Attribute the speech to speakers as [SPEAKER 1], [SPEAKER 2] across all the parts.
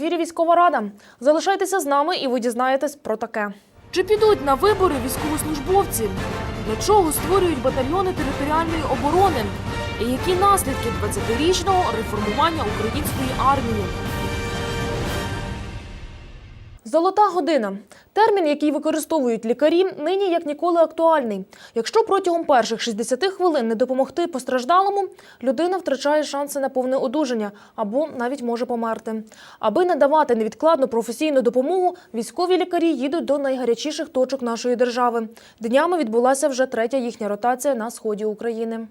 [SPEAKER 1] ефірі Військова Рада. Залишайтеся з нами, і ви дізнаєтесь про таке. Чи підуть на вибори військовослужбовці? Для чого створюють батальйони територіальної оборони? І які наслідки 20-річного реформування української армії? Золота година термін, який використовують лікарі, нині як ніколи актуальний. Якщо протягом перших 60 хвилин не допомогти постраждалому, людина втрачає шанси на повне одужання або навіть може померти. Аби надавати невідкладну професійну допомогу, військові лікарі їдуть до найгарячіших точок нашої держави. Днями відбулася вже третя їхня ротація на сході України.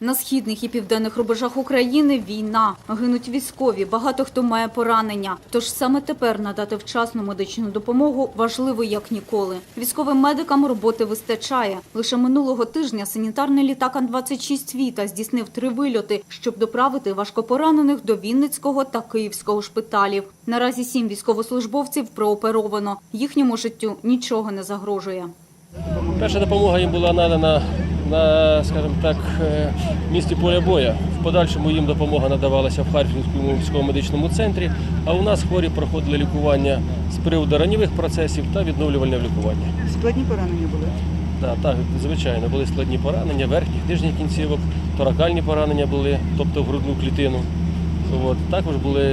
[SPEAKER 2] На східних і південних рубежах України війна. Гинуть військові, багато хто має поранення. Тож саме тепер надати вчасну медичну допомогу важливо як ніколи. Військовим медикам роботи вистачає. Лише минулого тижня санітарний літак Ан-26 «Віта» здійснив три вильоти, щоб доправити важкопоранених до Вінницького та Київського шпиталів. Наразі сім військовослужбовців прооперовано. Їхньому життю нічого не загрожує.
[SPEAKER 3] Перша допомога їм була надана на, скажімо так, е, місці поля боя. В подальшому їм допомога надавалася в Харківському військово-медичному центрі, а у нас хворі проходили лікування з приводу ранньових процесів та відновлювальне лікування.
[SPEAKER 4] Складні поранення були.
[SPEAKER 3] Так, так, звичайно, були складні поранення, верхніх, нижніх кінцівок, торакальні поранення були, тобто в грудну клітину. От. Також були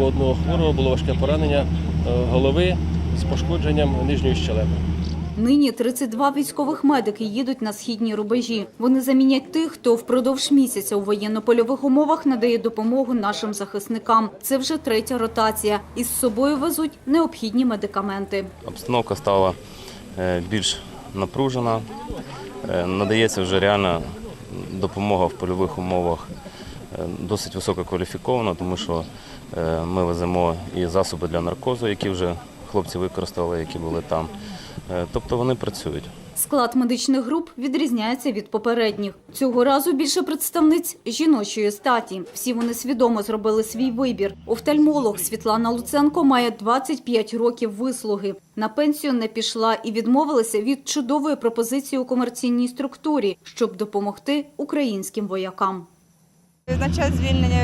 [SPEAKER 3] у одного хворого було важке поранення е, голови з пошкодженням нижньої щелепи.
[SPEAKER 2] Нині 32 військових медики їдуть на східні рубежі. Вони замінять тих, хто впродовж місяця у воєнно-польових умовах надає допомогу нашим захисникам. Це вже третя ротація. Із собою везуть необхідні медикаменти.
[SPEAKER 5] Обстановка стала е, більш напружена. Е, Надається вже реальна допомога в польових умовах е, досить висококваліфікована, тому що ми веземо і засоби для наркозу, які вже хлопці використали, які були там. Е, Тобто вони працюють.
[SPEAKER 2] Склад медичних груп відрізняється від попередніх. Цього разу більше представниць жіночої статі. Всі вони свідомо зробили свій вибір. Офтальмолог Світлана Луценко має 25 років вислуги. На пенсію не пішла і відмовилася від чудової пропозиції у комерційній структурі, щоб допомогти українським воякам.
[SPEAKER 4] На час звільнення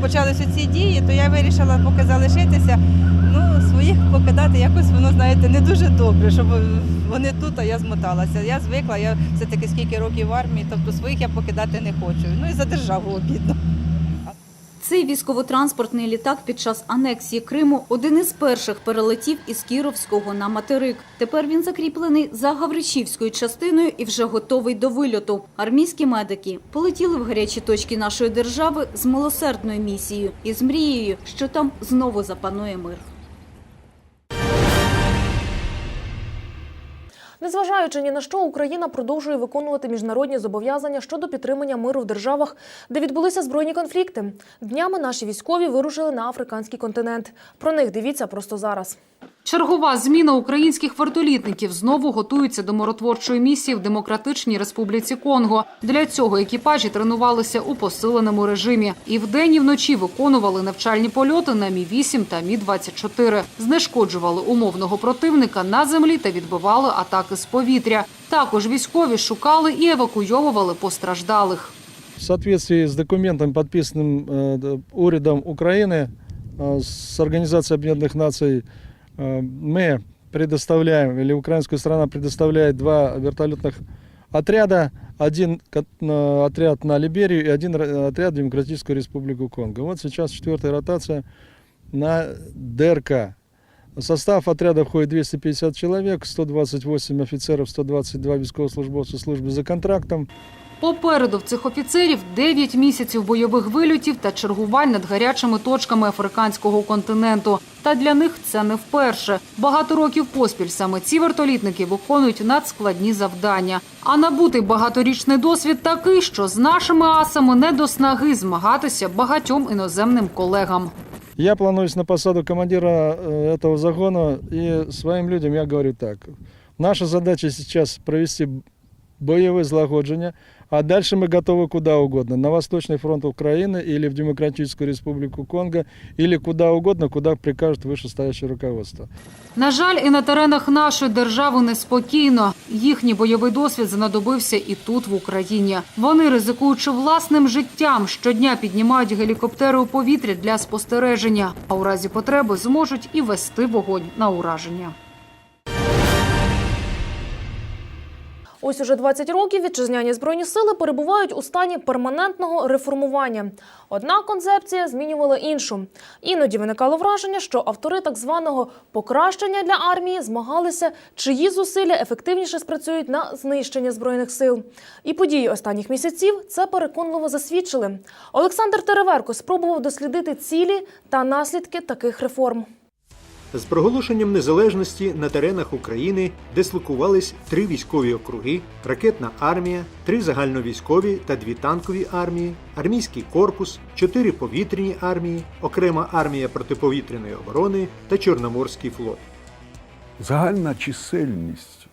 [SPEAKER 4] почалися ці дії, то я вирішила поки залишитися. Ну, своїх покидати якось воно, знаєте, не дуже добре, щоб вони тут, а я змоталася. Я звикла, я все-таки скільки років в армії, тобто своїх я покидати не хочу. Ну і за державу обідно.
[SPEAKER 2] Цей військово-транспортний літак під час анексії Криму один із перших перелетів із Кіровського на материк. Тепер він закріплений за Гавричівською частиною і вже готовий до вильоту. Армійські медики полетіли в гарячі точки нашої держави з милосердною місією і з мрією, що там знову запанує мир.
[SPEAKER 1] Незважаючи ні на що, Україна продовжує виконувати міжнародні зобов'язання щодо підтримання миру в державах, де відбулися збройні конфлікти. Днями наші військові вирушили на африканський континент. Про них дивіться просто зараз.
[SPEAKER 6] Чергова зміна українських вертолітників знову готується до миротворчої місії в Демократичній Республіці Конго. Для цього екіпажі тренувалися у посиленому режимі і вдень і вночі виконували навчальні польоти на Мі 8 та Мі 24 знешкоджували умовного противника на землі та відбивали атаки з повітря. Також військові шукали і евакуйовували постраждалих.
[SPEAKER 7] В соответствии с документом, подписанным э, д- урядом Украины э, с Организацией Объединенных Наций, э, мы предоставляем, или украинская страна предоставляет два вертолетных отряда. Один ко- на- отряд на Либерию и один ра- отряд в Демократическую Республику Конго. Вот сейчас четвертая ротация на ДРК. В состав отряда входит 250 человек, 128 офицеров, 122 військовослужбовців службы за контрактом.
[SPEAKER 6] Попереду в цих офіцерів 9 місяців бойових вильотів та чергувань над гарячими точками африканського континенту. Та для них це не вперше. Багато років поспіль саме ці вертолітники виконують надскладні завдання. А набутий багаторічний досвід такий, що з нашими асами не до снаги змагатися багатьом іноземним колегам.
[SPEAKER 7] Я плануюсь на посаду командира э, этого загона, и своим людям я говорю так. Наша задача сейчас провести боевые злагодження, а дальше мы готовы куда угодно. На Восточный фронт Украины или в Демократическую Республику Конго, или куда угодно, куда прикажет вышестоящее руководство.
[SPEAKER 6] На жаль, і на теренах нашої держави неспокійно. Їхній бойовий досвід знадобився і тут, в Україні. Вони, ризикуючи власним життям, щодня піднімають гелікоптери у повітря для спостереження, а у разі потреби зможуть і вести вогонь на ураження.
[SPEAKER 1] Ось уже 20 років вітчизняні збройні сили перебувають у стані перманентного реформування. Одна концепція змінювала іншу. Іноді виникало враження, що автори так званого покращення для армії змагалися, чиї зусилля ефективніше спрацюють на знищення збройних сил. І події останніх місяців це переконливо засвідчили. Олександр Тереверко спробував дослідити цілі та наслідки таких реформ.
[SPEAKER 8] З проголошенням незалежності на теренах України дислокувались три військові округи, ракетна армія, три загальновійськові та дві танкові армії, армійський корпус, чотири повітряні армії, окрема армія протиповітряної оборони та Чорноморський флот.
[SPEAKER 9] Загальна чисельність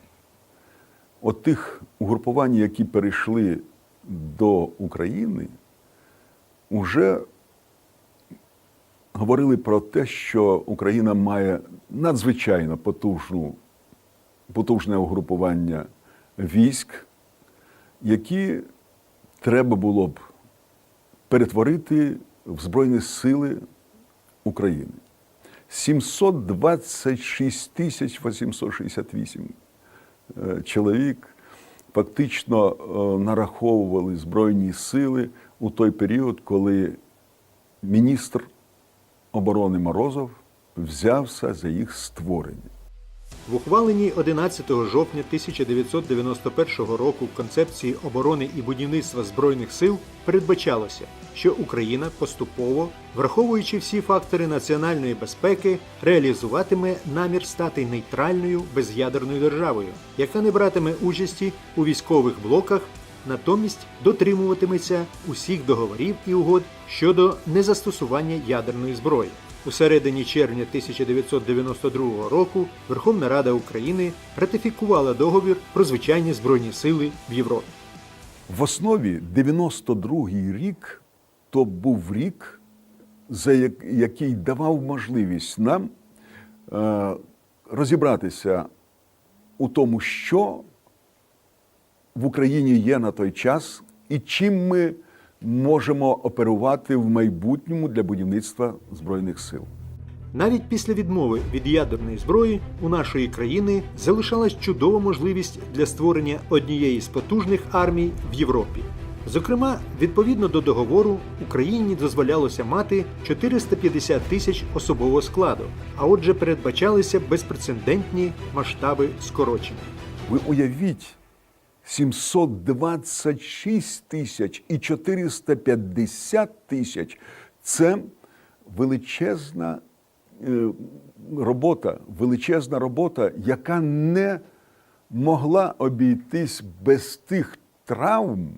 [SPEAKER 9] отих угрупувань, які перейшли до України, вже говорили про те, що Україна має надзвичайно потужну, потужне угрупування військ, які треба було б перетворити в Збройні Сили України. 726 тисяч 868 е, чоловік фактично е, нараховували Збройні сили у той період, коли міністр оборони Морозов взявся за їх створення.
[SPEAKER 8] В ухваленій 11 жовтня 1991 року концепції оборони і будівництва збройних сил передбачалося, що Україна поступово, враховуючи всі фактори національної безпеки, реалізуватиме намір стати нейтральною без'ядерною державою, яка не братиме участі у військових блоках, натомість дотримуватиметься усіх договорів і угод щодо незастосування ядерної зброї. У середині червня 1992 року Верховна Рада України ратифікувала договір про звичайні збройні сили в Європі.
[SPEAKER 9] В основі 92-й рік то був рік, за який давав можливість нам е, розібратися у тому, що в Україні є на той час і чим ми можемо оперувати в майбутньому для будівництва Збройних сил.
[SPEAKER 8] Навіть після відмови від ядерної зброї у нашої країни залишалась чудова можливість для створення однієї з потужних армій в Європі. Зокрема, відповідно до договору, Україні дозволялося мати 450 тисяч особового складу, а отже, передбачалися безпрецедентні масштаби скорочення.
[SPEAKER 9] Ви уявіть 726 тисяч і 450 тисяч це величезна е, робота, величезна робота, яка не могла обійтись без тих травм,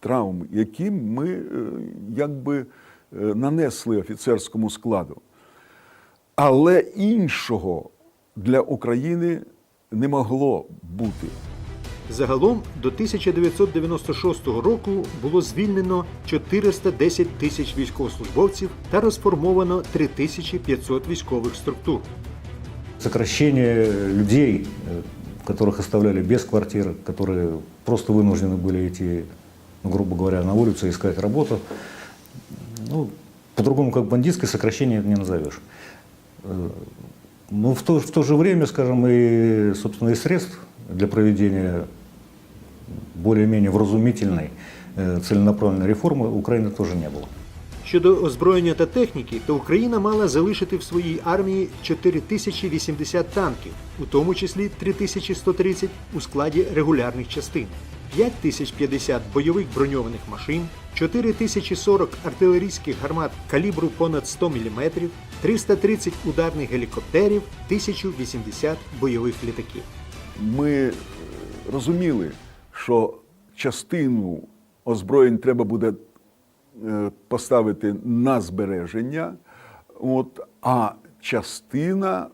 [SPEAKER 9] травм, які ми е, якби е, нанесли офіцерському складу. Але іншого для України не могло бути.
[SPEAKER 8] Загалом до 1996 року було звільнено 410 тисяч військовослужбовців та розформовано 3500 військових структур.
[SPEAKER 10] сокращение людей, э, которых оставляли без квартир, которые просто вынуждены были идти, ну, грубо говоря, на улицу и искать работу. Ну, по-другому, как бандитское сокращение это не назовешь. Э, Но в то, в то же время, скажем, и, собственно, и средств для проведения более-менее вразумительной, э, целенаправленной реформы у Украины тоже не было.
[SPEAKER 8] Щодо озброєння та техніки, то Україна мала залишити в своїй армії 4080 танків, у тому числі 3130 у складі регулярних частин, 5050 бойових броньованих машин, 4040 артилерійських гармат калібру понад 100 мм, 330 ударних гелікоптерів, 1080 бойових літаків.
[SPEAKER 9] ми е, розуміли, що частину озброєнь треба буде е, поставити на збереження, от, а частина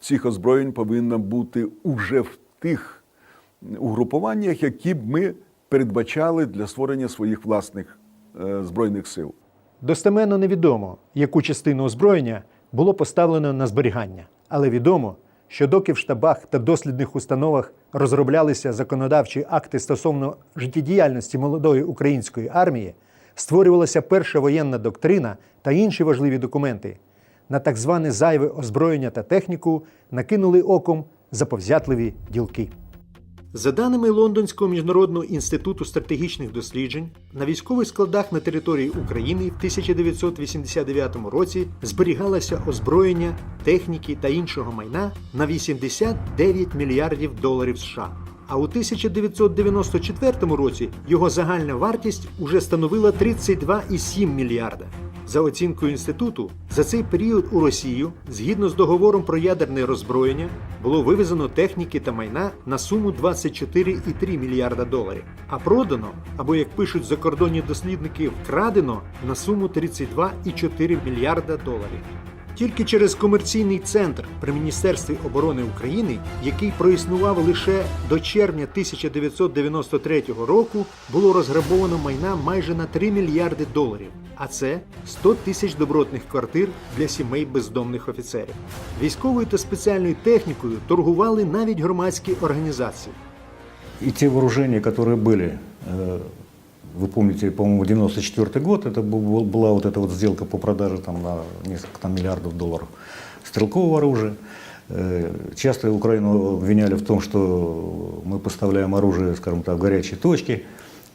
[SPEAKER 9] цих озброєнь повинна бути уже в тих угрупуваннях, які б ми передбачали для створення своїх власних е, збройних сил.
[SPEAKER 8] Достеменно невідомо, яку частину озброєння було поставлено на зберігання, але відомо, що доки в штабах та дослідних установах розроблялися законодавчі акти стосовно життєдіяльності молодої української армії, створювалася перша воєнна доктрина та інші важливі документи. На так зване зайве озброєння та техніку накинули оком заповзятливі ділки. За даними Лондонського міжнародного інституту стратегічних досліджень, на військових складах на території України в 1989 році зберігалося озброєння, техніки та іншого майна на 89 мільярдів доларів США. А у 1994 році його загальна вартість уже становила 32,7 мільярда. За оцінкою інституту, за цей період у Росію, згідно з договором про ядерне роззброєння, було вивезено техніки та майна на суму 24,3 мільярда доларів, а продано, або як пишуть закордонні дослідники, вкрадено на суму 32,4 мільярда доларів. Тільки через комерційний центр при Міністерстві оборони України, який проіснував лише до червня 1993 року, було розграбовано майна майже на 3 мільярди доларів. А це 100 тисяч добротних квартир для сімей бездомних офіцерів. Військовою та спеціальною технікою торгували навіть громадські організації.
[SPEAKER 10] И те вооружения, которые были, э, вы помните, по-моему, 94 год, это был- была вот эта вот сделка по продаже там, на несколько там, миллиардов долларов стрелкового оружия. Э, Часто Украину обвиняли в том, что мы поставляем оружие, скажем так, в горячие точки,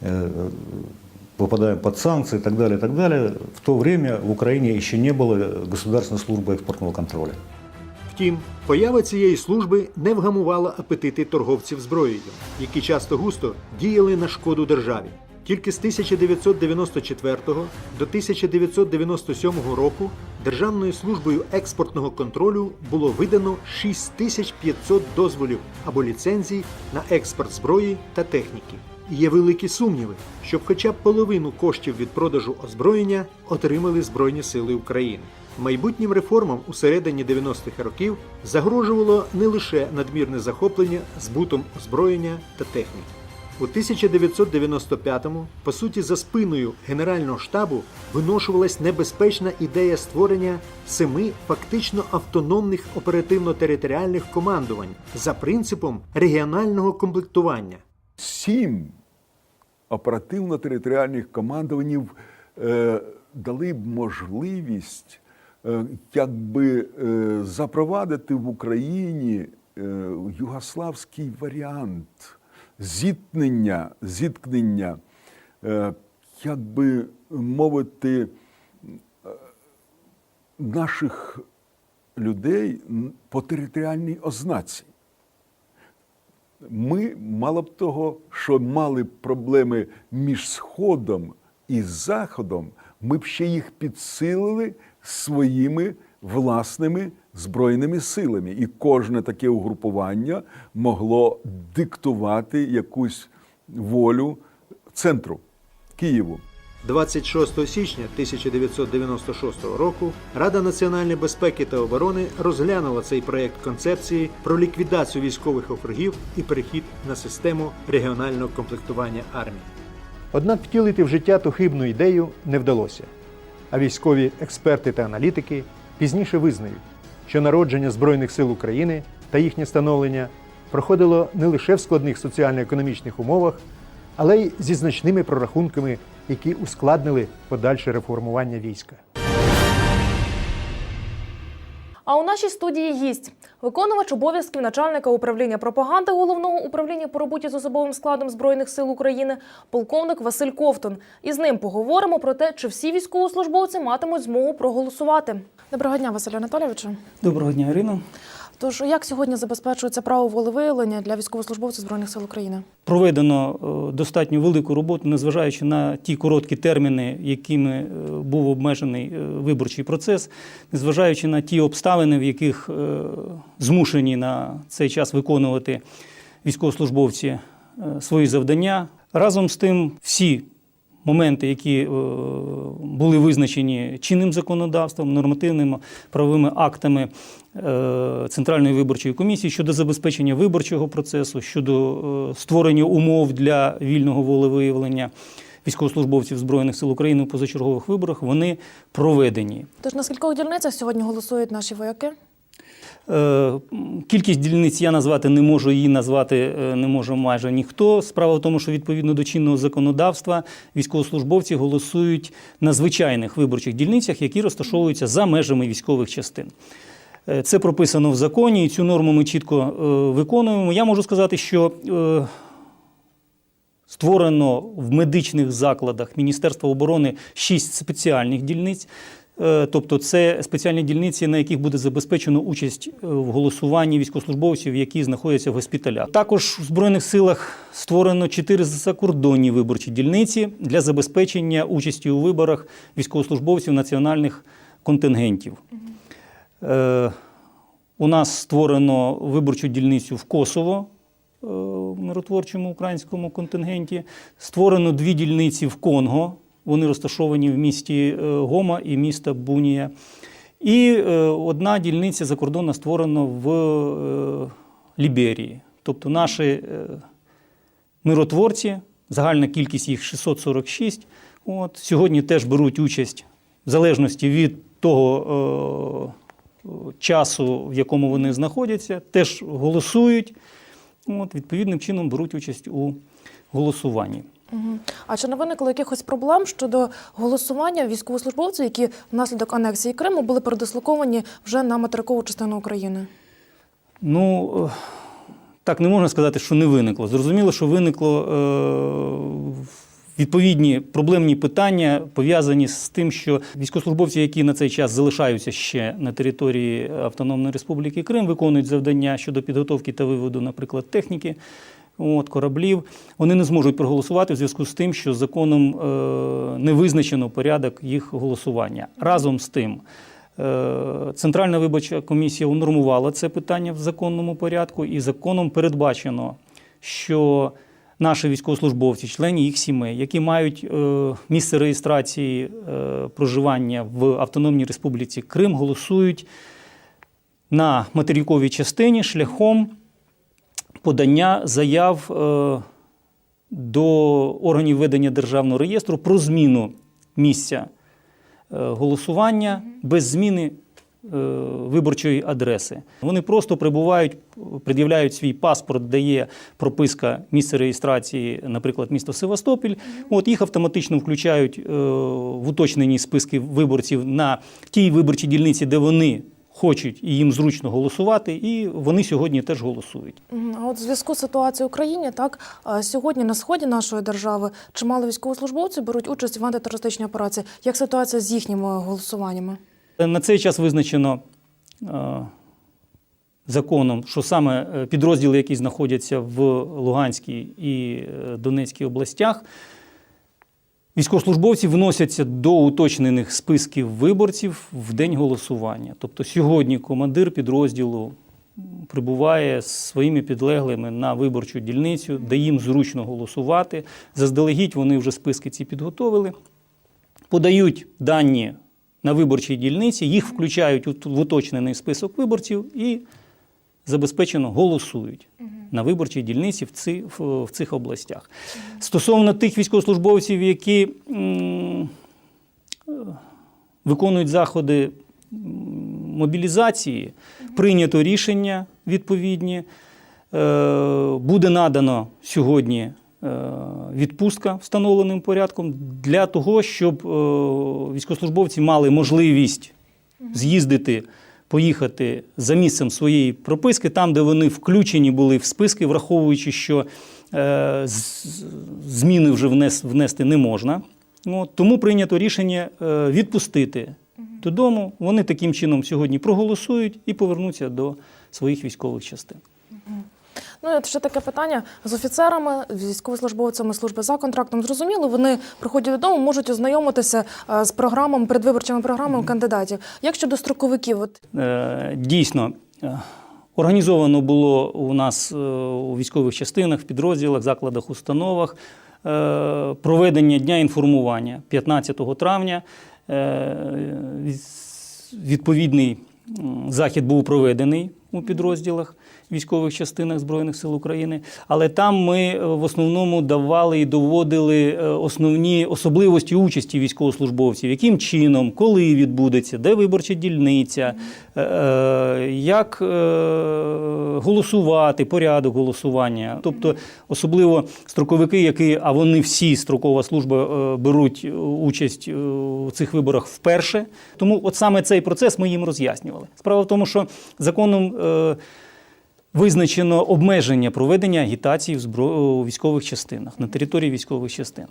[SPEAKER 10] э, попадаем под санкции и так далее, и так далее. В то время в Украине еще не было государственной службы экспортного контроля.
[SPEAKER 8] Втім, поява цієї служби не вгамувала апетити торговців зброєю, які часто густо діяли на шкоду державі. Тільки з 1994 до 1997 року Державною службою експортного контролю було видано 6500 дозволів або ліцензій на експорт зброї та техніки. І Є великі сумніви, щоб хоча б половину коштів від продажу озброєння отримали Збройні Сили України. Майбутнім реформам у середині 90-х років загрожувало не лише надмірне захоплення збутом озброєння та техніки. У 1995-му, по суті, за спиною Генерального штабу виношувалась небезпечна ідея створення семи фактично автономних оперативно-територіальних командувань за принципом регіонального комплектування.
[SPEAKER 9] Сім оперативно-територіальних командуванів е, дали б можливість е, якби е, запровадити в Україні е, югославський варіант зіткнення, зіткнення, е, як би мовити, е, наших людей по територіальній ознаці. Ми мало б того, що мали проблеми між Сходом і Заходом, ми б ще їх підсилили своїми власними збройними силами. І кожне таке угрупування могло диктувати якусь волю центру Києву.
[SPEAKER 8] 26 січня 1996 року Рада національної безпеки та оборони розглянула цей проєкт концепції про ліквідацію військових округів і перехід на систему регіонального комплектування армії. Однак втілити в життя ту хибну ідею не вдалося. А військові експерти та аналітики пізніше визнають, що народження Збройних сил України та їхнє становлення проходило не лише в складних соціально-економічних умовах, але й зі значними прорахунками, які ускладнили подальше реформування війська.
[SPEAKER 1] А у нашій студії гість виконувач обов'язків начальника управління пропаганди головного управління по роботі з особовим складом збройних сил України, полковник Василь Ковтун. І з ним поговоримо про те, чи всі військовослужбовці матимуть змогу проголосувати. Доброго дня, Василь Анатолійовичу.
[SPEAKER 11] Доброго дня, Ірино.
[SPEAKER 1] Тож як сьогодні забезпечується право волевиявлення для військовослужбовців збройних сил України?
[SPEAKER 11] Проведено е, достатньо велику роботу, незважаючи на ті короткі терміни, якими е, був обмежений е, виборчий процес, незважаючи на ті обставини, в яких змушені на цей час виконувати військовослужбовці свої завдання. Разом з тим, всі моменти, які е, були визначені чинним законодавством, нормативними правовими актами е, Центральної виборчої комісії щодо забезпечення виборчого процесу, щодо е, створення умов для вільного волевиявлення військовослужбовців Збройних сил України у позачергових виборах, вони проведені.
[SPEAKER 1] Тож на скількох дільницях сьогодні голосують наші вояки?
[SPEAKER 11] Е, Кількість дільниць я назвати не можу, її назвати е, не може майже ніхто. Справа в тому, що відповідно до чинного законодавства військовослужбовці голосують на звичайних виборчих дільницях, які розташовуються за межами військових частин. Е, Це прописано в законі, і цю норму ми чітко виконуємо. Я можу сказати, що Створено в медичних закладах Міністерства оборони шість спеціальних дільниць. Е, Тобто це спеціальні дільниці, на яких буде забезпечено участь е, в голосуванні військовослужбовців, які знаходяться в госпіталях. Також в Збройних силах створено чотири закордонні виборчі дільниці для забезпечення участі у виборах військовослужбовців національних контингентів. Е, У нас створено виборчу дільницю в Косово в миротворчому українському контингенті. Створено дві дільниці в Конго. Вони розташовані в місті е, Гома і міста Бунія. І е, одна дільниця закордонна створена в е, Ліберії. Тобто наші миротворці, загальна кількість їх 646, от, сьогодні теж беруть участь в залежності від того е, часу, в якому вони знаходяться, теж голосують, от, відповідним чином беруть участь у голосуванні.
[SPEAKER 1] А чи не виникло якихось проблем щодо голосування військовослужбовців, які внаслідок анексії Криму були передислоковані вже на материкову частину України?
[SPEAKER 11] Ну, е, так не можна сказати, що не виникло. Зрозуміло, що виникло е, відповідні проблемні питання, пов'язані з тим, що військовослужбовці, які на цей час залишаються ще на території Автономної Республіки Крим, виконують завдання щодо підготовки та виводу, наприклад, техніки. От, кораблів, вони не зможуть проголосувати в зв'язку з тим, що законом е, не визначено порядок їх голосування. Разом з тим, Е, Центральна виборча комісія унормувала це питання в законному порядку, і законом передбачено, що наші військовослужбовці, члени їх сімей, які мають е, місце реєстрації проживання в Автономній Республіці Крим, голосують на материковій частині шляхом подання заяв е, до органів ведення державного реєстру про зміну місця е, голосування без зміни е, виборчої адреси. Вони просто прибувають, пред'являють свій паспорт, де є прописка місця реєстрації, наприклад, місто Севастополь. От їх автоматично включають в уточнені списки виборців на тій виборчій дільниці, де вони хочуть і їм зручно голосувати, і вони сьогодні теж голосують.
[SPEAKER 1] А от в зв'язку з ситуацією в Україні, так сьогодні на сході нашої держави чимало військовослужбовців беруть участь в антитерористичній операції. Як ситуація з їхніми голосуваннями?
[SPEAKER 11] На цей час визначено е, законом, що саме е, підрозділи, які знаходяться в Луганській і е, Донецькій областях, військовослужбовці вносяться до уточнених списків виборців в день голосування. Тобто сьогодні командир підрозділу прибуває з своїми підлеглими на виборчу дільницю, де їм зручно голосувати. Заздалегідь вони вже списки ці підготовили, подають дані на виборчій дільниці, їх включають в уточнений список виборців і забезпечено голосують на виборчій дільниці в, ці, в, в цих областях. Стосовно тих військовослужбовців, які м, виконують заходи мобілізації, прийнято рішення відповідні. Е, Буде надано сьогодні е, відпустка встановленим порядком для того, щоб е, військовослужбовці мали можливість з'їздити, поїхати за місцем своєї прописки, там, де вони включені були в списки, враховуючи, що е, зміни вже внес, внести не можна. От, тому прийнято рішення е, відпустити додому. Вони таким чином сьогодні проголосують і повернуться до своїх військових частин.
[SPEAKER 1] Ну, і ще таке питання з офіцерами, з військовослужбовцями служби за контрактом. Зрозуміло, вони приходять додому, можуть ознайомитися е, з програмами, передвиборчими програмами кандидатів. Як щодо строковиків, от
[SPEAKER 11] Е, Дійсно, е, організовано було у нас у військових частинах, в підрозділах, закладах, установах проведення дня інформування 15 травня. Відповідний захід був проведений у підрозділах військових частинах Збройних сил України, але там ми е, в основному давали і доводили е, основні особливості участі військовослужбовців, яким чином, коли відбудеться, де виборча дільниця, е, як голосувати, порядок голосування. Тобто, особливо строковики, які, а вони всі строкова служба беруть участь у цих виборах вперше. Тому от саме цей процес ми їм роз'яснювали. Справа в тому, що законом. Визначено обмеження проведення агітації в збро... військових частинах на території військових частин.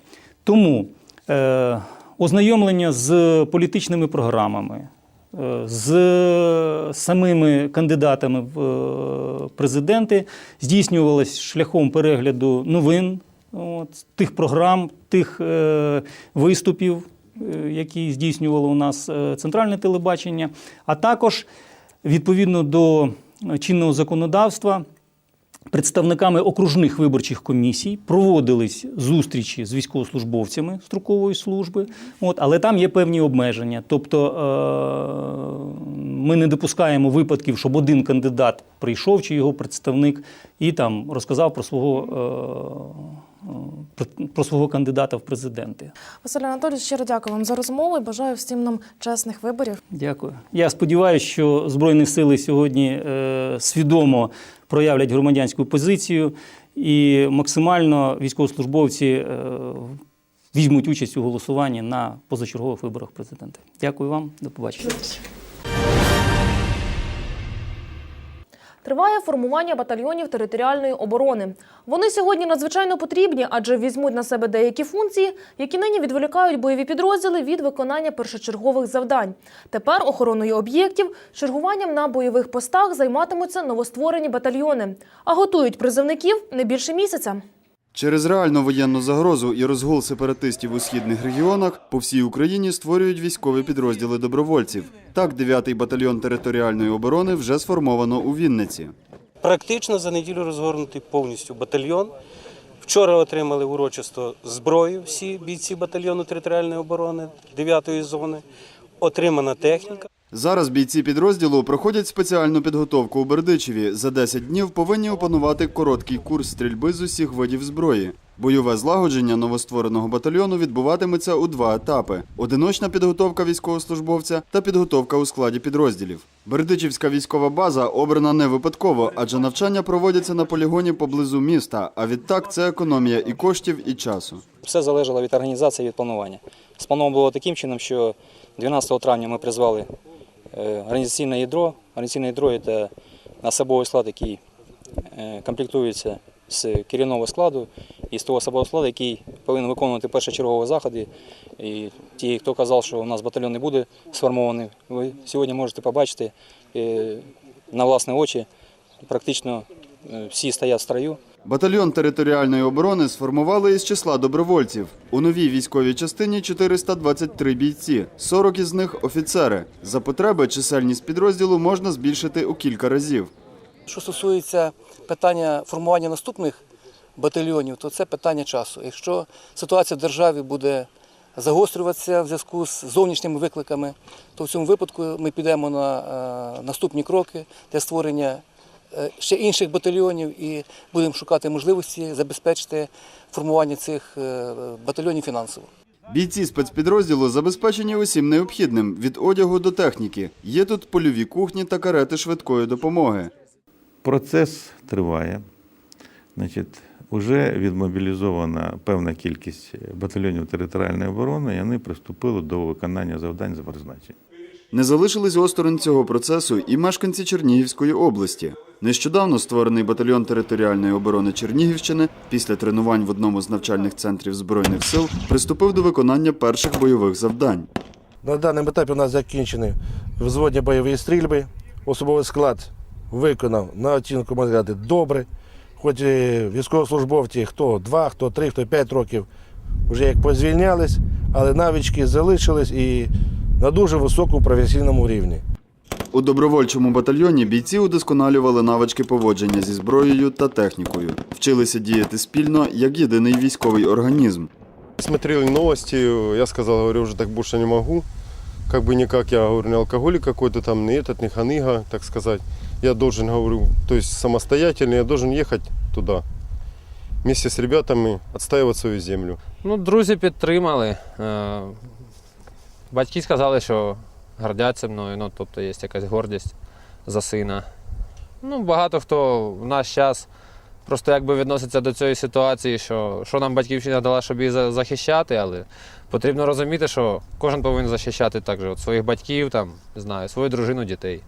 [SPEAKER 11] Тому е, ознайомлення з політичними програмами, е, з самими кандидатами в е, президенти здійснювалось шляхом перегляду новин, от, тих програм, тих е, виступів, е, які здійснювало у нас е, центральне телебачення, а також відповідно до чинного законодавства. Представниками окружних виборчих комісій проводились зустрічі з військовослужбовцями строкової служби, от, але там є певні обмеження. Тобто е- ми не допускаємо випадків, щоб один кандидат прийшов чи його представник і там розказав про свого, е- про, свого кандидата в президенти.
[SPEAKER 1] Василь Анатолійович, щиро дякую вам за розмову і бажаю всім нам чесних виборів.
[SPEAKER 11] Дякую. Я сподіваюся, що Збройні сили сьогодні е, свідомо проявлять громадянську позицію і максимально військовослужбовці е, візьмуть участь у голосуванні на позачергових виборах президента. Дякую вам, до побачення.
[SPEAKER 1] Триває формування батальйонів територіальної оборони. Вони сьогодні надзвичайно потрібні, адже візьмуть на себе деякі функції, які нині відволікають бойові підрозділи від виконання першочергових завдань. Тепер охороною об'єктів, чергуванням на бойових постах займатимуться новостворені батальйони, а готують призовників не більше місяця.
[SPEAKER 12] Через реальну воєнну загрозу і розгул сепаратистів у східних регіонах по всій Україні створюють військові підрозділи добровольців. Так, 9-й батальйон територіальної оборони вже сформовано у Вінниці.
[SPEAKER 13] Практично за неділю розгорнутий повністю батальйон. Вчора отримали урочисто зброю всі бійці батальйону територіальної оборони 9-ї зони. Отримана техніка.
[SPEAKER 12] Зараз бійці підрозділу проходять спеціальну підготовку у Бердичеві. За 10 днів повинні опанувати короткий курс стрільби з усіх видів зброї. Бойове злагодження новоствореного батальйону відбуватиметься у два етапи: одиночна підготовка військовослужбовця та підготовка у складі підрозділів. Бердичівська військова база обрана не випадково, адже навчання проводяться на полігоні поблизу міста. А відтак це економія і коштів, і часу.
[SPEAKER 14] Все залежало від організації, від планування. Сплановано було таким чином, що 12 травня ми призвали організаційне ядро. Організаційне ядро це особовий склад, який е, комплектується з керівного складу і з того особового складу, який повинен виконувати першочергові заходи. І ті, хто казав, що у нас батальйон не буде сформований, ви сьогодні можете побачити е, на власні очі. Практично е, всі стоять в строю.
[SPEAKER 12] Батальйон територіальної оборони сформували із числа добровольців. У новій військовій частині 423 бійці, 40 із них офіцери. За потреби чисельність підрозділу можна збільшити у кілька разів.
[SPEAKER 15] Що стосується питання формування наступних батальйонів, то це питання часу. Якщо ситуація в державі буде загострюватися в зв'язку з зовнішніми викликами, то в цьому випадку ми підемо на е, наступні кроки для створення ще інших батальйонів і будемо шукати можливості забезпечити формування цих е, батальйонів фінансово.
[SPEAKER 12] Бійці спецпідрозділу забезпечені усім необхідним від одягу до техніки. Є тут польові кухні та карети швидкої допомоги.
[SPEAKER 16] Процес триває. Значить, вже відмобілізована певна кількість батальйонів територіальної оборони, і вони приступили до виконання завдань за призначенням.
[SPEAKER 12] Не залишились осторонь цього процесу і мешканці Чернігівської області. Нещодавно створений батальйон територіальної оборони Чернігівщини після тренувань в одному з навчальних центрів Збройних сил приступив до виконання перших бойових завдань.
[SPEAKER 17] На даному етапі у нас закінчені взводні бойові стрільби. Особовий склад виконав на оцінку сказати, добре. Хоч військовослужбовці, хто 2, хто 3, хто 5 років вже як позвільнялись, але навички залишились і на дуже високому професійному рівні.
[SPEAKER 12] У добровольчому батальйоні бійці удосконалювали навички поводження зі зброєю та технікою, вчилися діяти спільно як єдиний військовий організм.
[SPEAKER 18] Смотрели новости, я сказал, говорю, уже так больше не могу. Как бы никак, я говорю, не алкоголик какой-то там, не этот, не ханыга, так сказать. Я должен, говорю, то есть самостоятельно, я должен ехать туда. Вместе с ребятами отстаивать свою землю.
[SPEAKER 19] Ну, друзі підтримали. Батьки сказали, що гордяться мною, ну, тобто є якась гордість за сина. Ну, багато хто в наш час просто якби відноситься до цієї ситуації, що, що нам батьківщина дала, щоб її захищати, але потрібно розуміти, що кожен повинен захищати також от своїх батьків, там, не знаю, свою дружину, дітей.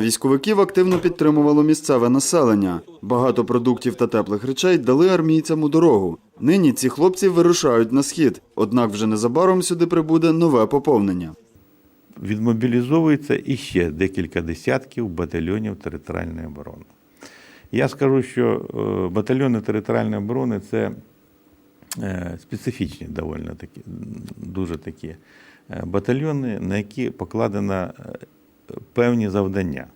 [SPEAKER 12] Військовиків активно підтримувало місцеве населення. Багато продуктів та теплих речей дали армійцям у дорогу. Нині ці хлопці вирушають на схід, однак вже незабаром сюди прибуде нове поповнення.
[SPEAKER 16] Відмобілізовується іще декілька десятків батальйонів територіальної оборони. Я скажу, що е, батальйони територіальної оборони це е, специфічні доволі такі, дуже такі е, батальйони, на які покладено певні завдання.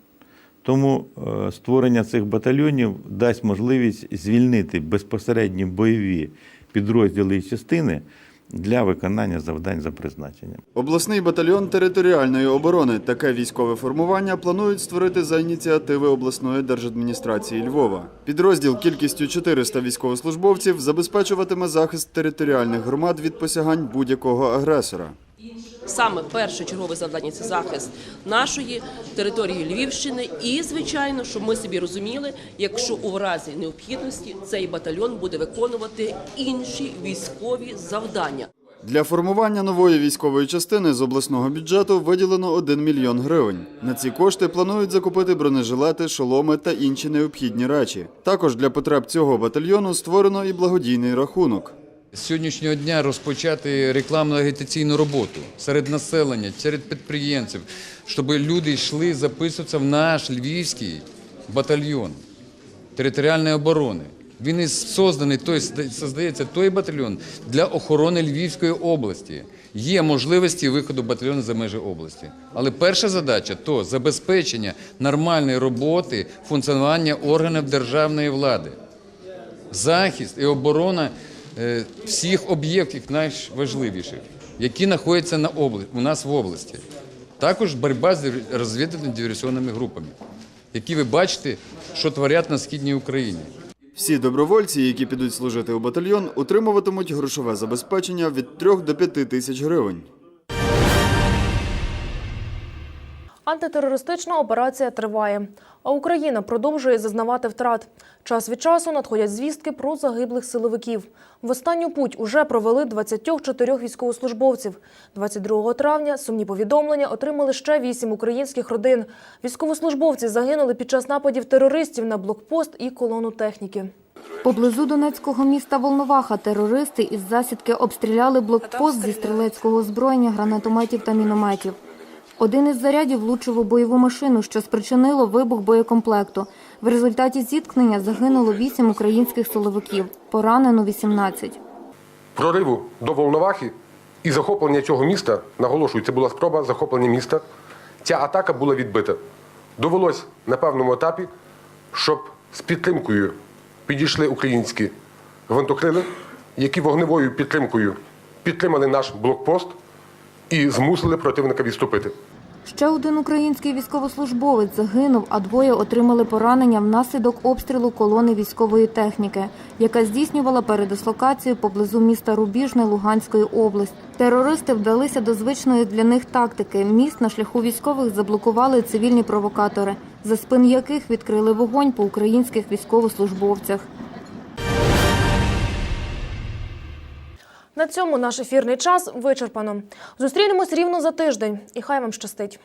[SPEAKER 16] Тому е, створення цих батальйонів дасть можливість звільнити безпосередні бойові підрозділи і частини для виконання завдань за призначенням.
[SPEAKER 12] Обласний батальйон територіальної оборони таке військове формування планують створити за ініціативи обласної держадміністрації Львова. Підрозділ кількістю 400 військовослужбовців забезпечуватиме захист територіальних громад від посягань будь-якого агресора.
[SPEAKER 20] Саме першочергове завдання це захист нашої території Львівщини. І, звичайно, щоб ми собі розуміли, якщо у разі необхідності цей батальйон буде виконувати інші військові завдання.
[SPEAKER 12] Для формування нової військової частини з обласного бюджету виділено 1 мільйон гривень. На ці кошти планують закупити бронежилети, шоломи та інші необхідні речі. Також для потреб цього батальйону створено і благодійний рахунок.
[SPEAKER 21] З сьогоднішнього дня розпочати рекламну агітаційну роботу серед населення, серед підприємців, щоб люди йшли записуватися в наш львівський батальйон територіальної оборони. Він і созданий, той создається той батальйон для охорони Львівської області. Є можливості виходу батальйону за межі області. Але перша задача то забезпечення нормальної роботи, функціонування органів державної влади, захист і оборона всіх об'єктів найважливіших, які знаходяться на області, у нас в області. Також боротьба з розвідувально-диверсійними групами, які ви бачите, що творять на східній Україні.
[SPEAKER 12] Всі добровольці, які підуть служити у батальйон, отримуватимуть грошове забезпечення від 3 до 5 тисяч гривень.
[SPEAKER 1] Антитерористична операція триває, а Україна продовжує зазнавати втрат. Час від часу надходять звістки про загиблих силовиків. В останню путь уже провели 24 військовослужбовців. 22 травня сумні повідомлення отримали ще 8 українських родин. Військовослужбовці загинули під час нападів терористів на блокпост і колону техніки.
[SPEAKER 22] Поблизу донецького міста Волноваха терористи із засідки обстріляли блокпост зі стрілецького озброєння, гранатометів та мінометів. Один із зарядів влучив у бойову машину, що спричинило вибух боєкомплекту. В результаті зіткнення загинуло вісім українських силовиків, поранено 18.
[SPEAKER 23] прориву до Волновахи і захоплення цього міста, наголошую, це була спроба захоплення міста. Ця атака була відбита. Довелось на певному етапі, щоб з підтримкою підійшли українські гвинтокрили, які вогневою підтримкою підтримали наш блокпост і змусили противника відступити.
[SPEAKER 22] Ще один український військовослужбовець загинув, а двоє отримали поранення внаслідок обстрілу колони військової техніки, яка здійснювала передислокацію поблизу міста Рубіжне Луганської області. Терористи вдалися до звичної для них тактики. Міст на шляху військових заблокували цивільні провокатори, за спин яких відкрили вогонь по українських військовослужбовцях.
[SPEAKER 1] На цьому наш ефірний час вичерпано. Зустрінемось рівно за тиждень, і хай вам щастить.